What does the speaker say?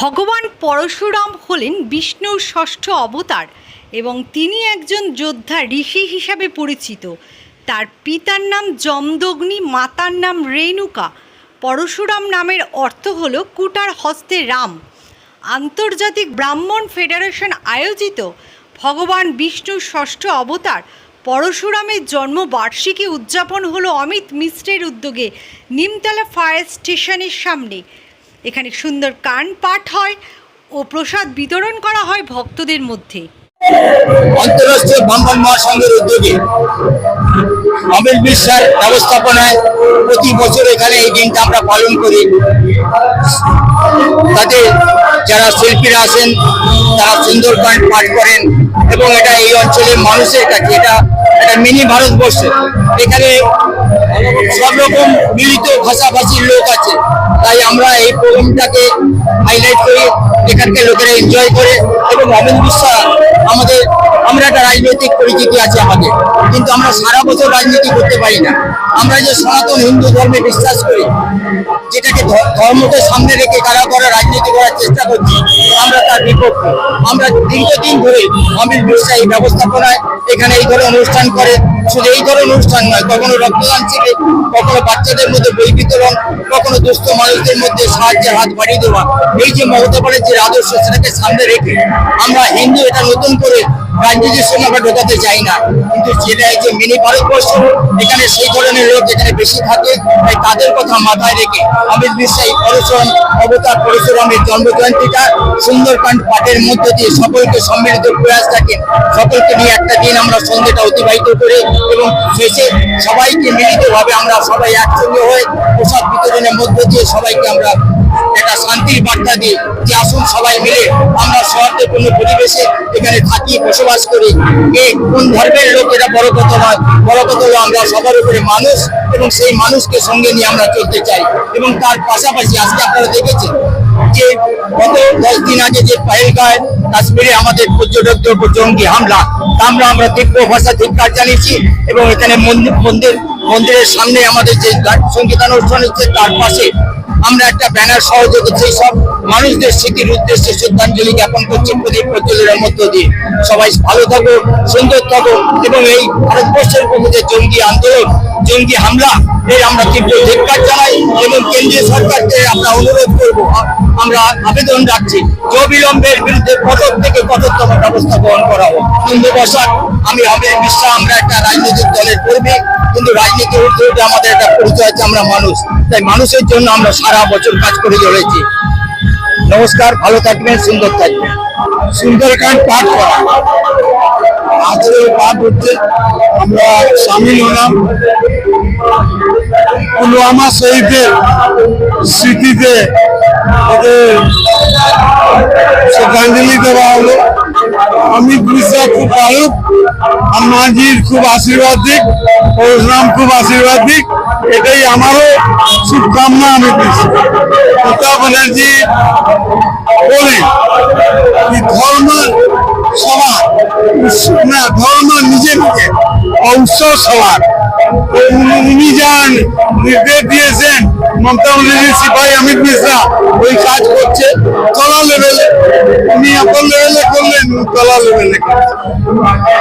ভগবান পরশুরাম হলেন বিষ্ণুর ষষ্ঠ অবতার এবং তিনি একজন যোদ্ধা ঋষি হিসাবে পরিচিত। তার পিতার নাম যমদগ্নি, মাতার নাম রেণুকা। পরশুরাম নামের অর্থ হল কুটার হস্তে রাম। আন্তর্জাতিক ব্রাহ্মণ ফেডারেশন আয়োজিত ভগবান বিষ্ণুর ষষ্ঠ অবতার পরশুরামের জন্মবার্ষিকী উদযাপন হলো অমিত মিশ্রের উদ্যোগে নিমতলা ফায়ার স্টেশনের সামনে। এখানে সুন্দর কান পাঠ হয় ও প্রসাদ বিতরণ করা হয় ভক্তদের মধ্যে। আন্তরাষ্ট্রীয় ব্রাহ্মণ মহাসংঘের উদ্যোগে অমিত বিশ্বাস ব্যবস্থাপনায় প্রতি বছর এখানে এই দিনটা আমরা পালন করি। তাতে যারা শিল্পীরা আসেন তারা সুন্দরকাণ্ড পাঠ করেন এবং এটা এই অঞ্চলের মানুষের কাছে এটা মিনি ভারতবর্ষ। এখানে সব রকম মিলিত ভাষাভাষীর লোক আছে। তাই আমরা এই প্রোগ্রামটাকে হাইলাইট করি, এখানকার লোকেরা এনজয় করে এবং অমিত বিশ্বাস আমাদের, আমরা একটা রাজনৈতিক পরিচিতি আছে আমাদের। কিন্তু আমরা সারা বছর রাজনীতি করতে পারি না। আমরা যে সনাতন হিন্দু ধর্মে বিশ্বাস করি, যেটাকে ধর্মকে সামনে রেখে কারা করা রাজনীতি করার চেষ্টা করছি। আমরা তার বিপক্ষে। আমরা দীর্ঘদিন ধরে অমিত বিশ্বাস এই ব্যবস্থাপনায় এখানে এই ধরনের অনুষ্ঠান করে। শুধু এই ধরনের অনুষ্ঠান নয়, কখনো রক্তদান শিবির, কখনো বাচ্চাদের মধ্যে বই বিতরণ কখনো দুস্থ মানুষদের মধ্যে সাহায্যের হাত বাড়িয়ে দেওয়া। এই যে আদর্শ, সেটাকে সামনে রেখে আমরা হিন্দু, এটা নতুন করে রাজনীতির সঙ্গে আমরা ঢোকাতে চাই না। কিন্তু যেটা যে মিনি ভারতবর্ষ, এখানে সেই ধরনের লোক এখানে বেশি থাকে, তাই তাদের কথা মাথায় রেখে অমিত বিশ্বাস পরশুরাম অবতার পরশুরামের জন্মজয়ন্তীটা সুন্দরকাণ্ড পাঠের মধ্য দিয়ে সকলকে সম্মিলিত প্রয়াস থাকে সকলকে নিয়ে একটা দিন আমরা সন্ধ্যেটা অতিবাহিত করে এবং শেষে সবাইকে মিলিতভাবে আমরা সবাই একসঙ্গে হয়ে প্রসাদ বিতরণের মধ্য দিয়ে সবাইকে আমরা একটা শান্তির বার্তা দিই যে আসুন সবাই মিলে আমরা সৌহার্দ্যপূর্ণ পরিবেশে এখানে থাকি, বসবাস করি। এ কোন ধর্মের লোক এটা বড় কথা নয়। বড় কথা হলো আমরা সবার উপরে মানুষ এবং সেই মানুষকে সঙ্গে নিয়ে আমরা চলতে চাই এবং তার পাশাপাশি আজকে আপনারা দেখেছেন যে গত দশ দিন আগে যে পাহেলগাঁয় কাশ্মীরে আমাদের পর্যটকদের উপর জঙ্গি হামলা। তা আমরা আমরা তীব্র ভাষা ধিক্কার জানিয়েছি এবং এখানে মন্দির মন্দির, মন্দিরের সামনে আমাদের যে সংগীতানুষ্ঠান হচ্ছে, তার পাশে আমরা একটা ব্যানার সহযোগে সেই সব মানুষদের স্মৃতির উদ্দেশ্যে শ্রদ্ধাঞ্জলি জ্ঞাপন করছি প্রদীপ প্রজ্বলের মধ্য দিয়ে। সবাই ভালো থাকো, সুন্দর থাকো এবং এই ভারতবর্ষের উপর জঙ্গি আন্দোলন, জঙ্গি হামলা, এর আমরা তীব্র ধিক্কার জানাই এবং কেন্দ্রীয় সরকারকে আমরা অনুরোধ করব, আমরা আবেদন রাখছি, অবিলম্বের বিরুদ্ধে কঠোর থেকে কঠোরতম ব্যবস্থা গ্রহণ করা হোক। হিন্দু বসাক, আমি অমিত বিশ্বাস, আমরা একটা রাজনৈতিক দলের কর্মী, কিন্তু রাজনীতির ঊর্ধ্বে আমাদের একটা পরিচয় আছে, আমরা মানুষ। তাই মানুষের জন্য আমরা সারা বছর কাজ করে চলেছি নমস্কার, ভালো থাকবেন, সুন্দর থাকবেন। সুন্দরকাণ্ড পাঠ করা। আজকে পাঠ হচ্ছে, আমরা সামিল হলাম পুলওয়ামা শহীদের স্মৃতিতে। শ্রদ্ধাঞ্জলি দেওয়া হলো। অমিত মিশ্রা খুব ভালুক আম্মাজির খুব আশীর্বাদ দিক পরশুরাম খুব আশীর্বাদ দিক এটাই আমারও শুভকামনা অমিত মিশ্র মমতা ব্যানার্জি বলি কি ধর্ম সবার না, ধর্ম নিজে নিজে উৎসব সবার উনি- যান নির্দেশ দিয়েছেন, মমতা ব্যানার্জি সিপাহী অমিত মিশ্রা ওই কাজ করছে, তলা লেভেলে উনি আপন লেভেলে করলেন। তলা লেভেলে করছে